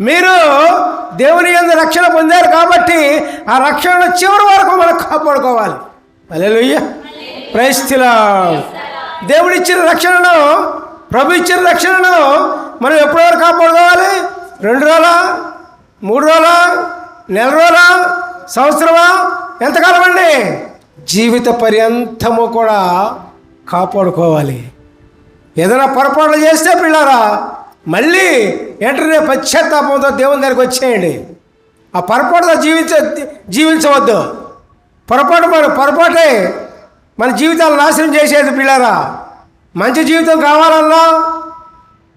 మీరు దేవుని యందు రక్షణ పొందారు కాబట్టి ఆ రక్షణ చివరి వరకు మనం కాపాడుకోవాలి. అలెలుయ్య ప్రైస్థిలా దేవుడిచ్చిన రక్షణను ప్రభు ఇచ్చిన రక్షణను మనం ఎప్పటి వరకు కాపాడుకోవాలి? రెండు రోజులా మూడు రోజుల నెల రోజుల సంవత్సరమా? ఎంతకాలం అండి? జీవిత పర్యంతము కూడా కాపాడుకోవాలి. ఏదైనా పొరపాట్లు చేస్తే పిల్లారా మళ్ళీ వెంటనే పశ్చాత్తాపంతో దేవుని దగ్గరికి వచ్చేయండి. ఆ పొరపాటుతో జీవించ జీవించవద్దు. పొరపాటు మన పొరపాటే మన జీవితాలు నాశనం చేసేది పిల్లరా. మంచి జీవితం కావాలన్నా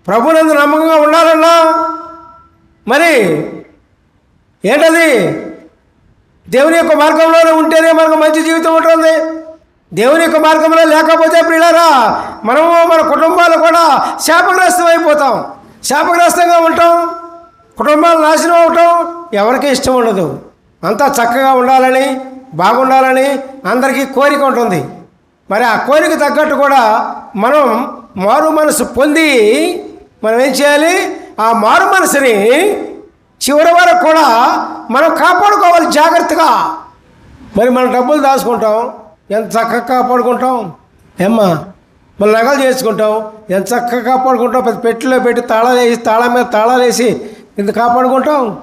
ప్రభునందు నమ్మకంగా ఉండాలన్నా మరి ఏంటది? దేవుని యొక్క మార్గంలోనే ఉంటేనే మనకు మంచి జీవితం ఉంటుంది. దేవుని యొక్క మార్గంలో లేకపోతే పిల్లరా మనము మన కుటుంబాలు శాపగ్రస్తం అయిపోతాం శాపగ్రస్తంగా ఉంటాం కుటుంబాలు నాశనం అవటం ఎవరికి ఇష్టం ఉండదు. అంతా చక్కగా ఉండాలని బాగుండాలని అందరికీ కోరిక ఉంటుంది. మరి ఆ కోరిక తగ్గట్టు కూడా మనం మారు మనసు పొంది మనం ఏం చేయాలి? ఆ మారు మనసుని చివరి వరకు కూడా మనం కాపాడుకోవాలి జాగ్రత్తగా. మరి మనం డబ్బులు దాచుకుంటాం ఎంత చక్కగా కాపాడుకుంటాం? ఏమ్మా? మళ్ళీ నగలు చేసుకుంటాం ఎంత చక్కగా కాపాడుకుంటాం పెద్ద పెట్టెలో పెట్టి తాళాలు వేసి తాళం మీద తాళాలు వేసి ఇంత కాపాడుకుంటాం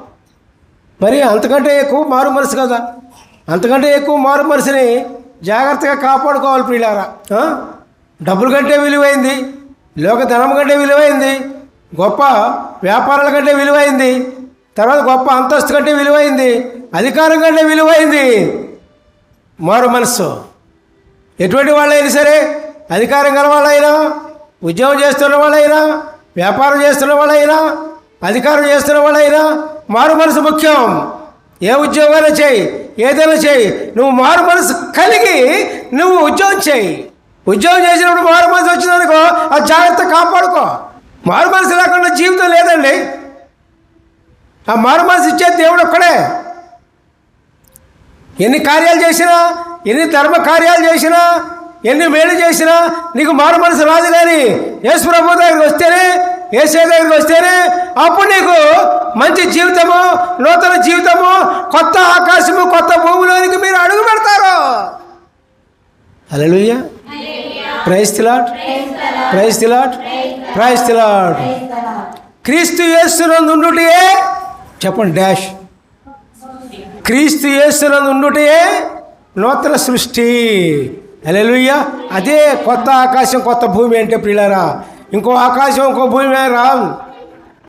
మరి అంతకంటే ఎక్కువ మారు మనసు కదా. అంతకంటే ఎక్కువ మారు మనసుని జాగ్రత్తగా కాపాడుకోవాలి ప్రియులారా. డబ్బుల కంటే విలువైంది. లోక ధనం కంటే విలువైంది. గొప్ప వ్యాపారాల కంటే విలువైంది. తర్వాత గొప్ప అంతస్తు కంటే విలువైంది. అధికారం కంటే విలువైంది. మారు మనస్సు ఎటువంటి వాళ్ళైనా సరే అధికారం గల వాళ్ళైనా ఉద్యోగం చేస్తున్న వాళ్ళైనా వ్యాపారం చేస్తున్న వాళ్ళైనా అధికారం చేస్తున్న వాళ్ళైనా మారు మనసు ముఖ్యం. ఏ ఉద్యోగాలు చేయి ఏదైనా చేయి. నువ్వు మారు మనసు కలిగి నువ్వు ఉద్యోగం చేయి. ఉద్యోగం చేసినప్పుడు మారు మనసు వచ్చిందనుకో ఆ జాగ్రత్త కాపాడుకో. మారు మనసు లేకుండా జీవితం లేదండి. ఆ మారు మనసు ఇచ్చే దేవుడు ఒక్కడే. ఎన్ని కార్యాలు చేసినా ఎన్ని ధర్మ కార్యాలు చేసినా ఎన్ని మేలు చేసినా నీకు మారు మనసు రాదు కానీ యేసు ప్రభు దగ్గరికి వస్తేనే ఏసే దగ్గరికి వస్తేనే అప్పుడు నీకు మంచి జీవితము నూతన జీవితము కొత్త ఆకాశము కొత్త భూమిలోనికి మీరు అడుగు పెడతారు. Hallelujah praise the Lord praise the Lord praise the Lord క్రీస్తు యేసునందు ఉండుటే చెప్పండి డాష్. క్రీస్తు యేసునందు ఉండుటే నూతన సృష్టి. అలెలుయ్య అదే కొత్త ఆకాశం కొత్త భూమి అంటే ప్రియులారా ఇంకో ఆకాశం ఇంకో భూమి రాదు